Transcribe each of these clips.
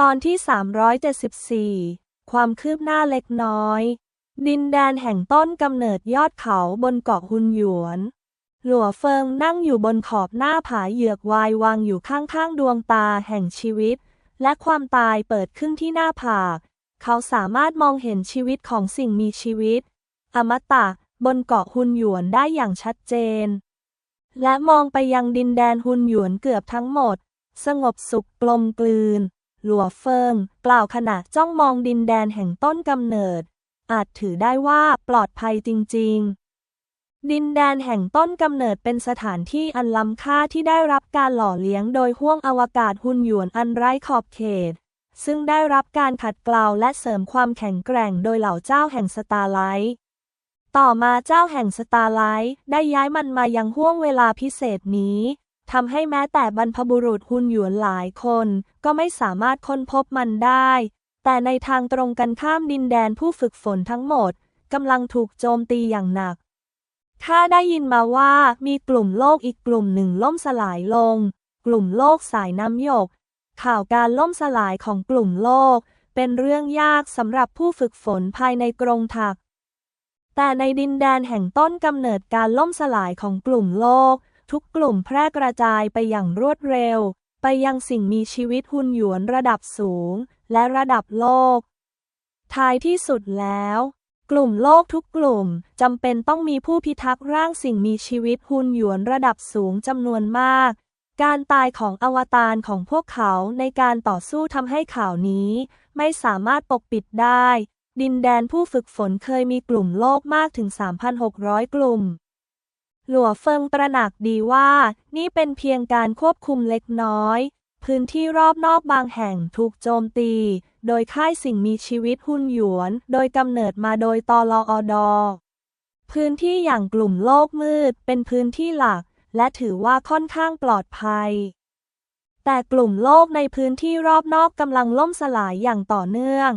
ตอนที่ 374 ความคืบหน้าเล็กน้อย ดินแดนแห่งต้นกำเนิดยอดเขาบนเกาะฮุนหยวน หลัวเฟิงนั่งอยู่บนขอบหน้าผาเหยือกวายวางอยู่ข้างๆดวงตาแห่งชีวิต และความตายเปิดขึ้นที่หน้าผาก เขาสามารถมองเห็นชีวิตของสิ่งมีชีวิต อมตะบนเกาะฮุนหยวนได้อย่างชัดเจน และมองไปยังดินแดนฮุนหยวนเกือบทั้งหมด สงบสุขกลมกลืน หลัวเฟิงกล่าวขณะจ้องมองดินแดนแห่งต้นกำเนิด อาจถือได้ว่าปลอดภัยจริง ๆ ดินแดนแห่งต้นกำเนิดเป็นสถานที่อันล้ำค่าที่ได้รับการหล่อเลี้ยงโดยห้วงอวกาศฮุนหยวนอันไร้ขอบเขต ซึ่งได้รับการขัดเกลาและเสริมความแข็งแกร่งโดยเหล่าเจ้าแห่งสตาร์ไลท์ต่อมาเจ้าแห่งสตาร์ไลท์ได้ย้ายมันมายังห้วงเวลาพิเศษนี้ ทำให้แม้แต่บรรพบุรุษฮุนหยวนหลายคน ก็ไม่สามารถค้นพบมันได้ แต่ในทางตรงกันข้ามดินแดนผู้ฝึกฝนทั้งหมดกำลังถูกโจมตีอย่างหนักข้าได้ยินมาว่ามีกลุ่มโลกอีกกลุ่มหนึ่งล่มสลายลง กลุ่มโลกสายน้ำหยก ข่าวการล่มสลายของกลุ่มโลก เป็นเรื่องยากสำหรับผู้ฝึกฝนภายในกรงถัก แต่ในดินแดนแห่งต้นกำเนิดการล่มสลายของกลุ่มโลก ทุกกลุ่มแพร่กระจายไปอย่างรวดเร็ว ไปยังสิ่งมีชีวิตหุ่นหยวนระดับสูง และระดับโลก ท้ายที่สุดแล้ว กลุ่มโลกทุกกลุ่มจำเป็นต้องมีผู้พิทักษ์ร่างสิ่งมีชีวิตหุ่นหยวนระดับสูงจำนวนมาก การตายของอวตารของพวกเขาในการต่อสู้ทำให้ข่าวนี้ ไม่สามารถปกปิดได้ ดินแดนผู้ฝึกฝนเคยมีกลุ่มโลกมากถึง 3,600 กลุ่ม หลัวเฟิงตระหนักดีว่า นี่เป็นเพียงการควบคุมเล็กน้อย พื้นที่รอบนอกบางแห่งถูกโจมตี โดยค่ายสิ่งมีชีวิตหุ่นหยวน โดยกำเนิดมาโดยตลออดอพื้นที่อย่างกลุ่มโลกมืดเป็นพื้นที่หลัก และถือว่าค่อนข้างปลอดภัย แต่กลุ่มโลกในพื้นที่รอบนอกกำลังล่มสลายอย่างต่อเนื่อง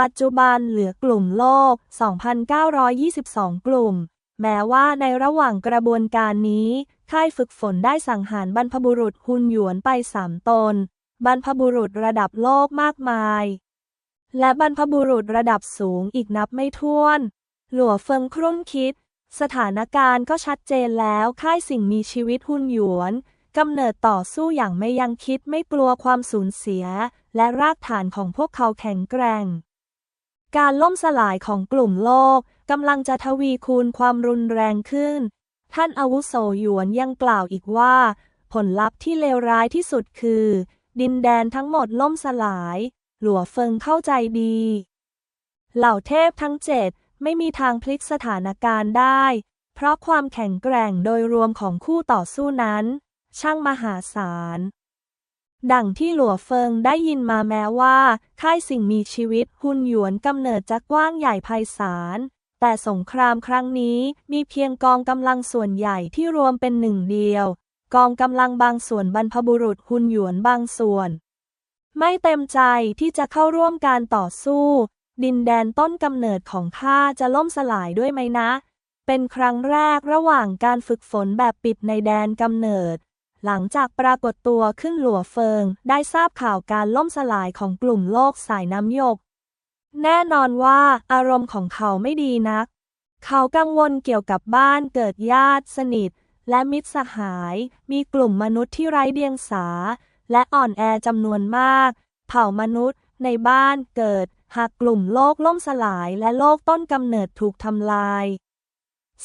ปัจจุบันเหลือกลุ่มโลก 2,922 กลุ่ม แม้ว่าในระหว่างกระบวนการนี้ ค่ายฝึกฝนได้สังหารบรรพบุรุษฮุนหยวนไปสามตน บรรพบุรุษระดับโลกมากมาย และบรรพบุรุษระดับสูงอีกนับไม่ถ้วน หลัวเฟิงครุ่นคิด สถานการณ์ก็ชัดเจนแล้วค่ายสิ่งมีชีวิตหุนหยวนกำเนิดต่อสู้อย่างไม่ยังคิดไม่กลัวความสูญเสีย และรากฐานของพวกเขาแข็งแกร่ง การล่มสลายของกลุ่มโลก กำลังจะทวีคูณความรุนแรงขึ้น ท่านอาวุโสหยวนยังกล่าวอีกว่า ผลลัพธ์ที่เลวร้ายที่สุดคือ ดินแดนทั้งหมดล่มสลาย หลัวเฟิงเข้าใจดี เหล่าเทพทั้งเจ็ดไม่มีทางพลิกสถานการณ์ได้ เพราะความแข็งแกร่งโดยรวมของคู่ต่อสู้นั้น ช่างมหาศาลดังที่หลัวเฟิงได้ยินมาแม้ว่า ค่ายสิ่งมีชีวิตหุ่นหยวนกำเนิดจะกว้างใหญ่ไพศาล แต่สงครามครั้งนี้มีเพียงกองกำลังส่วนใหญ่ที่รวมเป็นหนึ่งเดียว กองกำลังบางส่วนบรรพบุรุษหุนหยวนบางส่วน ไม่เต็มใจที่จะเข้าร่วมการต่อสู้ ดินแดนต้นกำเนิดของข้าจะล่มสลายด้วยไหมนะ เป็นครั้งแรกระหว่างการฝึกฝนแบบปิดในแดนกำเนิดหลังจากปรากฏตัวขึ้นหลัวเฟิง ได้ทราบข่าวการล่มสลายของกลุ่มโลกสายน้ำหยก แน่นอนว่าอารมณ์ของเขาไม่ดีนัก เขากังวลเกี่ยวกับบ้านเกิดญาติสนิท และมิตรสหาย มีกลุ่มมนุษย์ที่ไร้เดียงสา และอ่อนแอจำนวนมาก เผ่ามนุษย์ในบ้านเกิด หากกลุ่มโลกล่มสลายและโลกต้นกำเนิดถูกทำลาย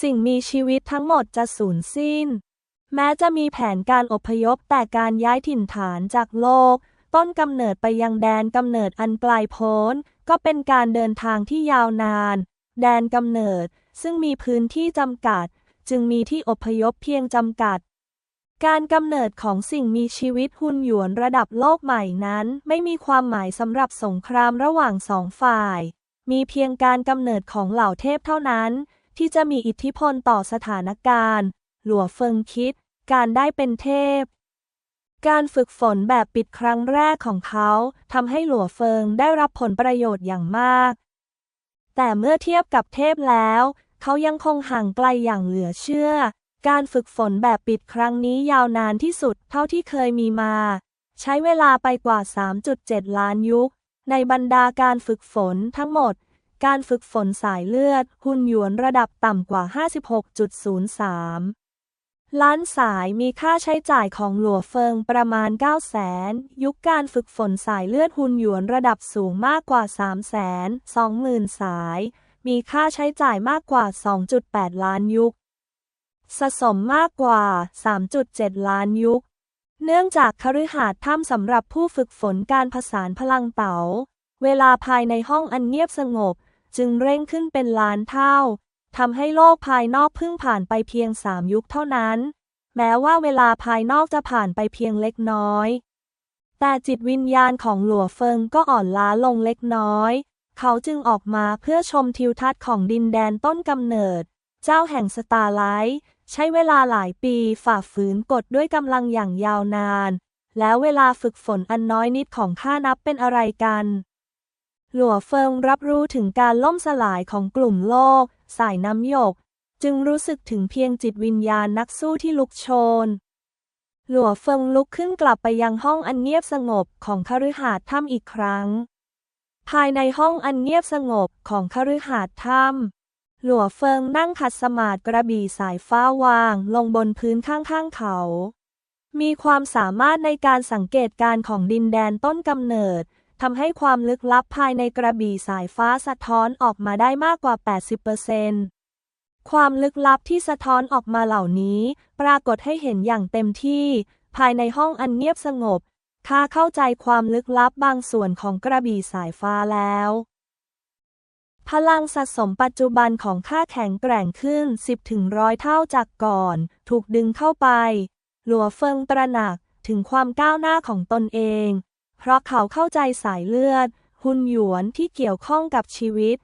สิ่งมีชีวิตทั้งหมดจะสูญสิ้น แม้จะมีแผนการอพยพแต่การย้ายถิ่นฐานจากโลก ต้นกำเนิดไปยังแดนกำเนิดอันไกลโพ้น ก็เป็นการเดินทางที่ยาวนาน แดนกำเนิด ซึ่งมีพื้นที่จำกัด จึงมีที่อพยพเพียงจำกัด การกำเนิดของสิ่งมีชีวิตหุ่นหยวนระดับโลกใหม่นั้น ไม่มีความหมายสำหรับสงครามระหว่างสองฝ่าย มีเพียงการกำเนิดของเหล่าเทพเท่านั้น ที่จะมีอิทธิพลต่อสถานการณ์ หลัวเฟิงคิด การได้เป็นเทพ การฝึกฝนแบบปิดครั้งแรกของเขาทำให้หลัวเฟิงได้รับผลประโยชน์อย่างมาก แต่เมื่อเทียบกับเทพแล้ว เขายังคงห่างไกลอย่างเหลือเชื่อ การฝึกฝนแบบปิดครั้งนี้ยาวนานที่สุดเท่าที่เคยมีมา ใช้เวลาไปกว่า 3.7 ล้านยุค ในบรรดาการฝึกฝนทั้งหมด การฝึกฝนสายเลือด หุ่นหยวนระดับต่ำกว่า 56.03 ล้านสายมีค่าใช้จ่ายของหลัวเฟิงประมาณ 9 0 0 0 0 0ยุคการฝึกฝนสายเลือดหุ่นหยวนระดับสูงมากกว่า3 2 0 0 0 0 สาย มีค่าใช้จ่ายมากกว่า 2.8 ล้านยุค สะสมมากกว่า 3.7 ล้านยุค เนื่องจากคฤหาสน์ถ้ำสำหรับผู้ฝึกฝนการผสานพลังเต๋า เวลาภายในห้องอันเงียบสงบ จึงเร่งขึ้นเป็นล้านเท่า ทำให้โลกภายนอกเพิ่งผ่านไปเพียงสามยุคเท่านั้น แม้ว่าเวลาภายนอกจะผ่านไปเพียงเล็กน้อย แต่จิตวิญญาณของหลัวเฟิงก็อ่อนล้าลงเล็กน้อย เขาจึงออกมาเพื่อชมทิวทัศน์ของดินแดนต้นกำเนิด เจ้าแห่งสตาร์ไลท์ใช้เวลาหลายปีฝ่าฝืนกฎด้วยกำลังอย่างยาวนาน แล้วเวลาฝึกฝนอันน้อยนิดของข้านับเป็นอะไรกัน หลัวเฟิงรับรู้ถึงการล่มสลายของกลุ่มโลก สายน้ำหยก จึงรู้สึกถึงเพียงจิตวิญญาณนักสู้ที่ลุกโชน หลัวเฟิงลุกขึ้นกลับไปยังห้องอันเงียบสงบของคฤหาสน์ถ้ำอีกครั้ง ภายในห้องอันเงียบสงบของคฤหาสน์ถ้ำหลัวเฟิงนั่งขัดสมาธิกระบี่สายฟ้าวางลงบนพื้นข้างๆเขา มีความสามารถในการสังเกตการของดินแดนต้นกำเนิด ทำให้ความลึกลับภายในกระบี่สายฟ้าสะท้อนออกมาได้มากกว่า 80%ความลึกลับที่สะท้อนออกมาเหล่านี้ ปรากฏให้เห็นอย่างเต็มที่ ภายในห้องอันเงียบสงบข้าเข้าใจความลึกลับบางส่วนของกระบี่สายฟ้าแล้ว พลังสะสมปัจจุบันของข้าแข็งแกร่งขึ้น 10ถึงร้อยเท่าจากก่อน ถูกดึงเข้าไป หลัวเฟิงตระหนักถึงความก้าวหน้าของตนเอง เพราะเขาเข้าใจสายเลือด หุ่นหยวนที่เกี่ยวข้องกับชีวิต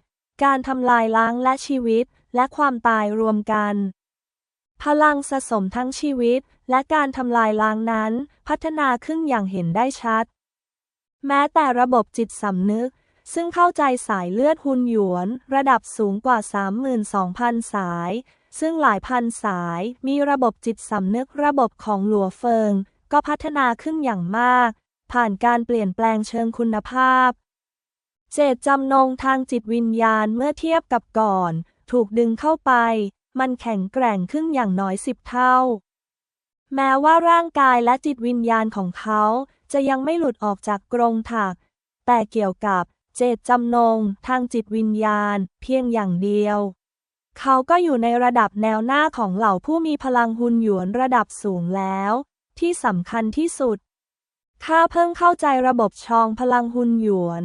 การทำลายล้างและชีวิต และความตายรวมกัน พลังสะสมทั้งชีวิต และการทำลายล้างนั้น พัฒนาขึ้นอย่างเห็นได้ชัด แม้แต่ระบบจิตสำนึก ซึ่งเข้าใจสายเลือดหุ่นหยวน ระดับสูงกว่า 32,000 สาย ซึ่งหลายพันสายมีระบบจิตสำนึกระบบของหลัวเฟิงก็พัฒนาขึ้นอย่างมาก ผ่านการเปลี่ยนแปลงเชิงคุณภาพ เจตจำนงทางจิตวิญญาณเมื่อเทียบกับก่อน ถูกดึงเข้าไป มันแข็งแกร่งขึ้นอย่างน้อยสิบเท่า แม้ว่าร่างกายและจิตวิญญาณของเขาจะยังไม่หลุดออกจากกรงถัก แต่เกี่ยวกับเจตจำนงทางจิตวิญญาณ เพียงอย่างเดียว เขาก็อยู่ในระดับแนวหน้าของเหล่าผู้มีพลังหุนหยวนระดับสูงแล้ว ที่สำคัญที่สุด ข้าเพิ่งเข้าใจระบบชองพลังหุนหยวน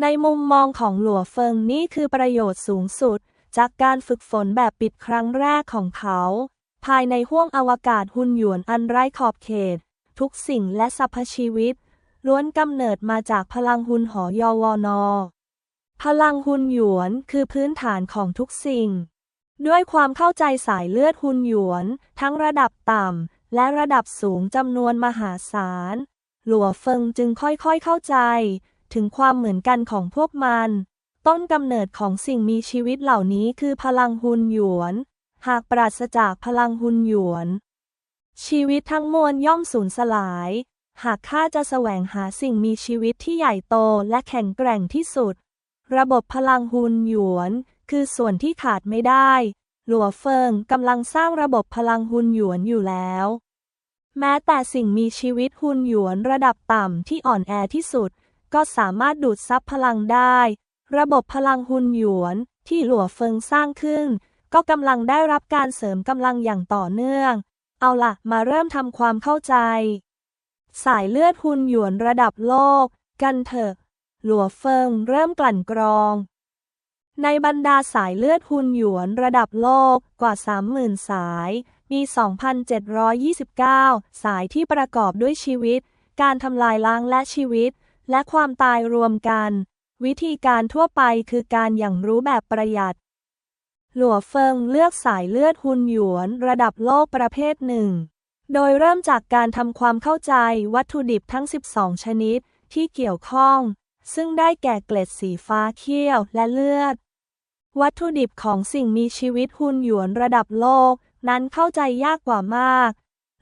ในมุมมองของหลัวเฟิงนี่คือประโยชน์สูงสุด จากการฝึกฝนแบบปิดครั้งแรกของเขา ภายในห้วงอวกาศหุนหยวนอันไร้ขอบเขต ทุกสิ่งและสรรพชีวิต ล้วนกำเนิดมาจากพลังหุนหอยอวอนอพลังหุนหยวนคือพื้นฐานของทุกสิ่ง ด้วยความเข้าใจสายเลือดหุนหยวน ทั้งระดับต่ำและระดับสูงจำนวนมหาศาล หลัวเฟิงจึงค่อยๆเข้าใจ ถึงความเหมือนกันของพวกมัน ต้นกำเนิดของสิ่งมีชีวิตเหล่านี้คือพลังหุนหยวน หากปราศจากพลังหุนหยวน ชีวิตทั้งมวลย่อมสูญสลาย หากข้าจะแสวงหาสิ่งมีชีวิตที่ใหญ่โตและแข็งแกร่งที่สุด ระบบพลังหุนหยวน คือส่วนที่ขาดไม่ได้ หลัวเฟิงกำลังสร้างระบบพลังหุนหยวนอยู่แล้ว แม้แต่สิ่งมีชีวิตหุ่นหยวนระดับต่ำที่อ่อนแอที่สุด ก็สามารถดูดซับพลังได้ ระบบพลังหุ่นหยวนที่หลัวเฟิงสร้างขึ้น ก็กำลังได้รับการเสริมกำลังอย่างต่อเนื่อง เอาล่ะมาเริ่มทำความเข้าใจ สายเลือดหุ่นหยวนระดับโลก กันเถอะ หลัวเฟิงเริ่มกลั่นกรอง ในบรรดาสายเลือดหุ่นหยวนระดับโลกกว่า 30,000 สาย มี2,729 สายที่ประกอบด้วยชีวิต การทำลายล้างและชีวิต และความตายรวมกัน วิธีการทั่วไปคือการอย่างรู้แบบประหยัด หลัวเฟิงเลือกสายเลือดหุนหยวนระดับโลกประเภทหนึ่ง โดยเริ่มจากการทำความเข้าใจวัตถุดิบทั้ง 12 ชนิดที่เกี่ยวข้อง ซึ่งได้แก่เกล็ดสีฟ้าเขี้ยวและเลือด วัตถุดิบของสิ่งมีชีวิตหุนหยวนระดับโลก นั้นเข้าใจยากกว่ามาก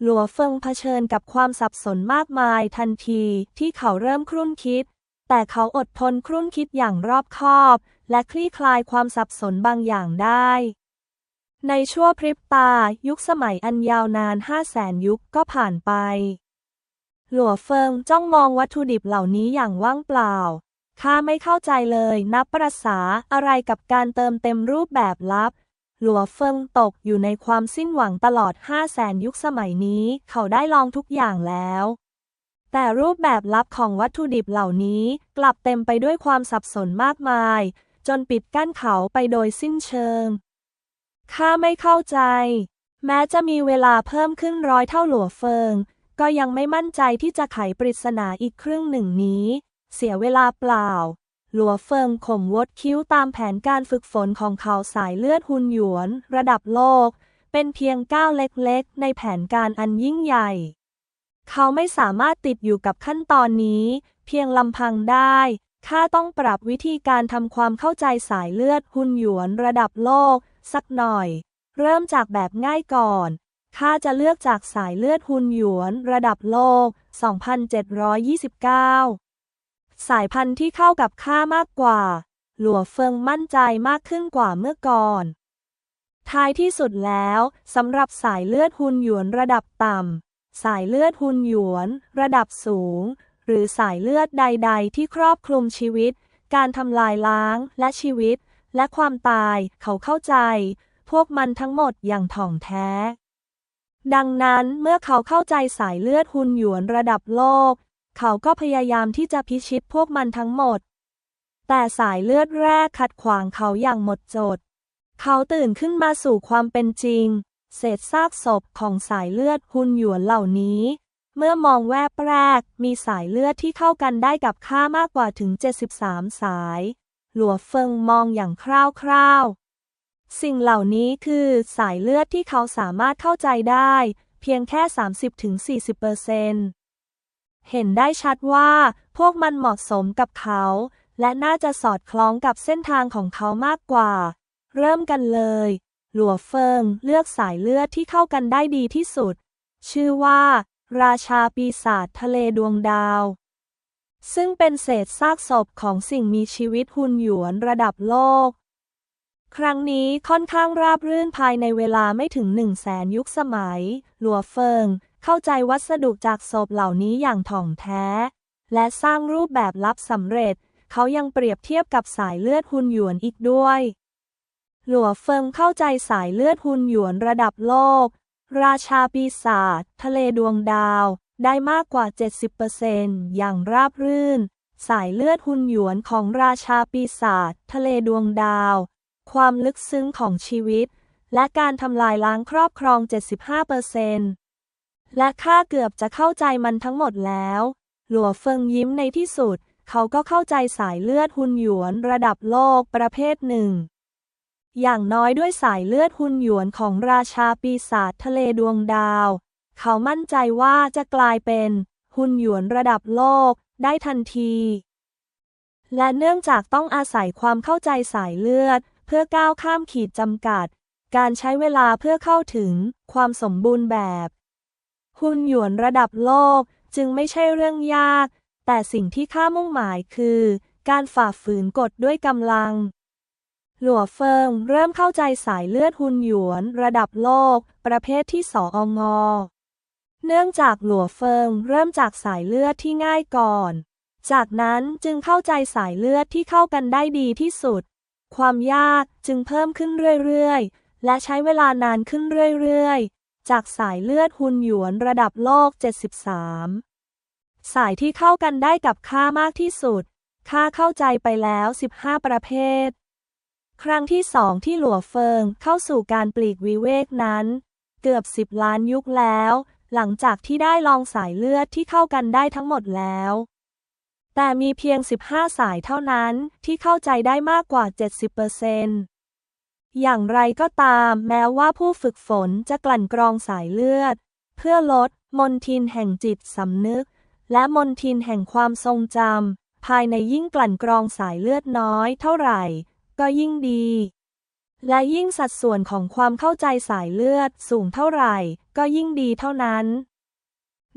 หลัวเฟิงเผชิญกับความสับสนมากมายทันทีที่เขาเริ่มครุ่นคิด แต่เขาอดทนครุ่นคิดอย่างรอบคอบ และคลี่คลายความสับสนบางอย่างได้ ในชั่วพริบตายุคสมัยอันยาวนานห้าแสนยุคก็ผ่านไป หลัวเฟิงจ้องมองวัตถุดิบเหล่านี้อย่างว่างเปล่าข้าไม่เข้าใจเลยนับประษาอะไรกับการเติมเต็มรูปแบบลับ หลัวเฟิงตกอยู่ในความสิ้นหวังตลอดห้าแสนยุคสมัยนี้เขาได้ลองทุกอย่างแล้ว แต่รูปแบบลับของวัตถุดิบเหล่านี้กลับเต็มไปด้วยความสับสนมากมาย จนปิดกั้นเขาไปโดยสิ้นเชิง ข้าไม่เข้าใจ แม้จะมีเวลาเพิ่มขึ้นร้อยเท่าหลัวเฟิง ก็ยังไม่มั่นใจที่จะไขปริศนาอีกครึ่งหนึ่งนี้ เสียเวลาเปล่า หลัวเฟิงข่มวดคิ้วตามแผนการฝึกฝนของเขาสายเลือดหุนหยวน ระดับโลก เป็นเพียงก้าวเล็กๆ ในแผนการอันยิ่งใหญ่ เขาไม่สามารถติดอยู่กับขั้นตอนนี้ เพียงลำพังได้ข้าต้องปรับวิธีการทำความเข้าใจสายเลือดหุนหยวนระดับโลก สักหน่อย เริ่มจากแบบง่ายก่อนข้าจะเลือกจากสายเลือดหุนหยวน ระดับโลก 2729 สายพันธุ์ที่เข้ากับข้ามากกว่า หลัวเฟิงมั่นใจมากขึ้นกว่าเมื่อก่อน ท้ายที่สุดแล้วสำหรับสายเลือดหุนหยวนระดับต่ำ สายเลือดหุนหยวน ระดับสูง หรือสายเลือดใด ๆ ที่ครอบคลุมชีวิต การทำลายล้างและชีวิต และความตายเขาเข้าใจ พวกมันทั้งหมดอย่างถ่องแท้ดังนั้นเมื่อเขาเข้าใจสายเลือดหุนหยวนระดับโลก เขาก็พยายามที่จะพิชิตพวกมันทั้งหมด แต่สายเลือดแรกขัดขวางเขาอย่างหมดจด เขาตื่นขึ้นมาสู่ความเป็นจริง เศษซากศพของสายเลือดหุนหยวนเหล่านี้ เมื่อมองแวบแรกมีสายเลือดที่เข้ากันได้กับข้ามากกว่าถึง 73 สาย หลัวเฟิงมองอย่างคร่าวๆ สิ่งเหล่านี้คือสายเลือดที่เขาสามารถเข้าใจได้ เพียงแค่ 30-40%เซ็นต์ เห็นได้ชัดว่าพวกมันเหมาะสมกับเขา และน่าจะสอดคล้องกับเส้นทางของเขามากกว่า เริ่มกันเลย หลัวเฟิงเลือกสายเลือดที่เข้ากันได้ดีที่สุด ชื่อว่า ราชาปีศาจทะเลดวงดาว ซึ่งเป็นเศษซากศพของสิ่งมีชีวิตหุ่นหยวนระดับโลก ครั้งนี้ค่อนข้างราบรื่นภายในเวลาไม่ถึงหนึ่งแสนยุคสมัย หลัวเฟิง เข้าใจวัสดุจากศพเหล่านี้อย่างถ่องแท้ และสร้างรูปแบบลับสำเร็จ เขายังเปรียบเทียบกับสายเลือดหุนหยวนอีกด้วย หลัวเฟิงเข้าใจสายเลือดหุนหยวนระดับโลก ราชาปีศาจทะเลดวงดาว ได้มากกว่า 70%อย่างราบรื่น สายเลือดหุนหยวนของราชาปีศาจทะเลดวงดาว ความลึกซึ้งของชีวิตและการทำลายล้างครอบครอง 75% และข้าเกือบจะเข้าใจมันทั้งหมดแล้ว หลัวเฟิงยิ้มในที่สุด เขาก็เข้าใจสายเลือดหุนหยวนระดับโลกประเภทหนึ่ง อย่างน้อยด้วยสายเลือดหุนหยวนของราชาปีศาจทะเลดวงดาว เขามั่นใจว่าจะกลายเป็นหุนหยวนระดับโลกได้ทันที และเนื่องจากต้องอาศัยความเข้าใจสายเลือด เพื่อก้าวข้ามขีดจำกัด การใช้เวลาเพื่อเข้าถึงความสมบูรณ์แบบ หุนหยวนระดับโลกจึงไม่ใช่เรื่องยาก แต่สิ่งที่ข้ามุ่งหมายคือ การฝ่าฝืนกฎด้วยกำลัง หลัวเฟิงเริ่มเข้าใจสายเลือดหุนหยวนระดับโลก ประเภทที่สององเนื่องจากหลัวเฟิงเริ่มจากสายเลือดที่ง่ายก่อน จากนั้นจึงเข้าใจสายเลือดที่เข้ากันได้ดีที่สุด ความยากจึงเพิ่มขึ้นเรื่อยๆ และใช้เวลานานขึ้นเรื่อยๆ จากสายเลือดหุนหยวนระดับโลก 73 สายที่เข้ากันได้กับข้ามากที่สุด ข้าเข้าใจไปแล้ว 15 ประเภท ครั้งที่สองที่หลัวเฟิงเข้าสู่การปลีกวิเวกนั้น เกือบสิบล้านยุคแล้ว หลังจากที่ได้ลองสายเลือดที่เข้ากันได้ทั้งหมดแล้ว แต่มีเพียง 15 สายเท่านั้นที่เข้าใจได้มากกว่า 70%อร์เซ อย่างไรก็ตามแม้ว่าผู้ฝึกฝนจะกลั่นกรองสายเลือด เพื่อลดมนทินแห่งจิตสำนึก และมนทินแห่งความทรงจำภายในยิ่งกลั่นกรองสายเลือดน้อยเท่าไหร่ ก็ยิ่งดี และยิ่งสัดส่วนของความเข้าใจสายเลือดสูงเท่าไหร่ ก็ยิ่งดีเท่านั้น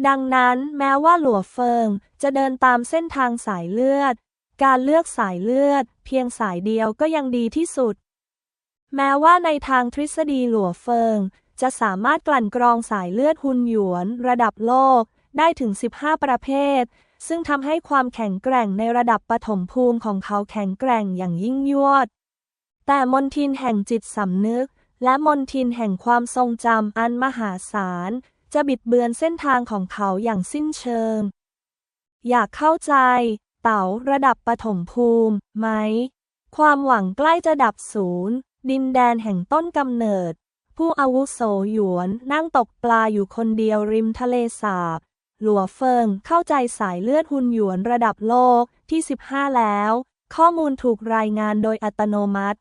ดังนั้นแม้ว่าหลัวเฟิงจะเดินตามเส้นทางสายเลือด การเลือกสายเลือด เพียงสายเดียวก็ยังดีที่สุด แม้ว่าในทางทฤษฎีหลัวเฟิง จะสามารถกลั่นกรองสายเลือดหุนหยวน ระดับโลกได้ถึง 15 ประเภท ซึ่งทำให้ความแข็งแกร่งในระดับปฐมภูมิของเขาแข็งแกร่งอย่างยิ่งยวด แต่มนทินแห่งจิตสำนึก และมนทินแห่งความทรงจำอันมหาศาล จะบิดเบือนเส้นทางของเขาอย่างสิ้นเชิง อยากเข้าใจ เต๋าระดับปฐมภูมิไหม ความหวังใกล้จะดับศูนย์ ดินแดนแห่งต้นกำเนิด ผู้อาวุโสหยวนนั่งตกปลาอยู่คนเดียวริมทะเลสาบ หลัวเฟิงเข้าใจสายเลือดหุนหยวนระดับโลกที่ 15 แล้ว ข้อมูลถูกรายงานโดยอัตโนมัติ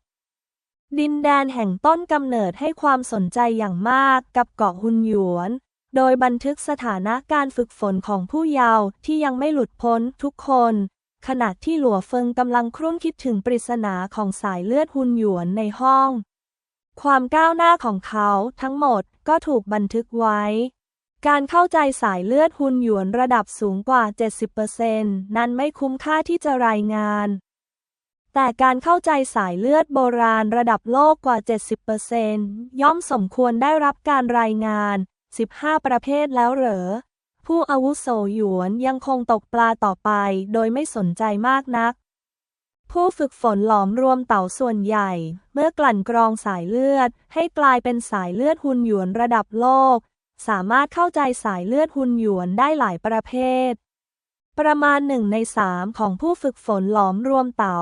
ดินแดนแห่งต้นกำเนิดให้ความสนใจอย่างมากกับเกาะหุนหยวน โดยบันทึกสถานะการฝึกฝนของผู้เยาว์ที่ยังไม่หลุดพ้นทุกคน ขณะที่หลัวเฟิงกำลังครุ่นคิดถึงปริศนาของสายเลือดหุนหยวนในห้อง ความก้าวหน้าของเขาทั้งหมดก็ถูกบันทึกไว้ การเข้าใจสายเลือดหุนหยวนระดับสูงกว่า 70%นั้นไม่คุ้มค่าที่จะรายงาน แต่การเข้าใจสายเลือดโบราณระดับโลกกว่า 70%ย่อมสมควรได้รับการรายงาน 15 ประเภทแล้วเหรอ ผู้อาวุโสหยวนยังคงตกปลาต่อไปโดยไม่สนใจมากนัก ผู้ฝึกฝนหลอมรวมเต่าส่วนใหญ่ เมื่อกลั่นกรองสายเลือด ให้กลายเป็นสายเลือดหุนหยวนระดับโลก สามารถเข้าใจสายเลือดหุนหยวนได้หลายประเภท ประมาณหนึ่งในสามของผู้ฝึกฝนหลอมรวมเต๋า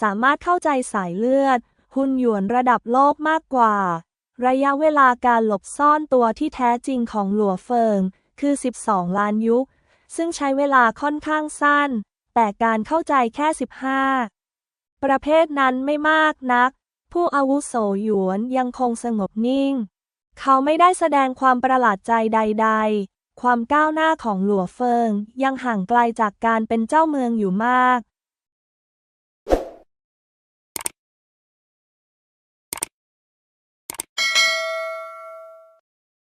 สามารถเข้าใจสายเลือด หุนหยวนระดับโลกมากกว่า ระยะเวลาการหลบซ่อนตัวที่แท้จริงของหลัวเฟิง คือ 12 ล้านยุค ซึ่งใช้เวลาค่อนข้างสั้น แต่การเข้าใจแค่ 15 ประเภทนั้นไม่มากนัก ผู้อาวุโสหยวนยังคงสงบนิ่ง เขาไม่ได้แสดงความประหลาดใจใด ๆ ความก้าวหน้าของหลัวเฟิงยังห่างไกลจากการเป็นเจ้าเมืองอยู่มาก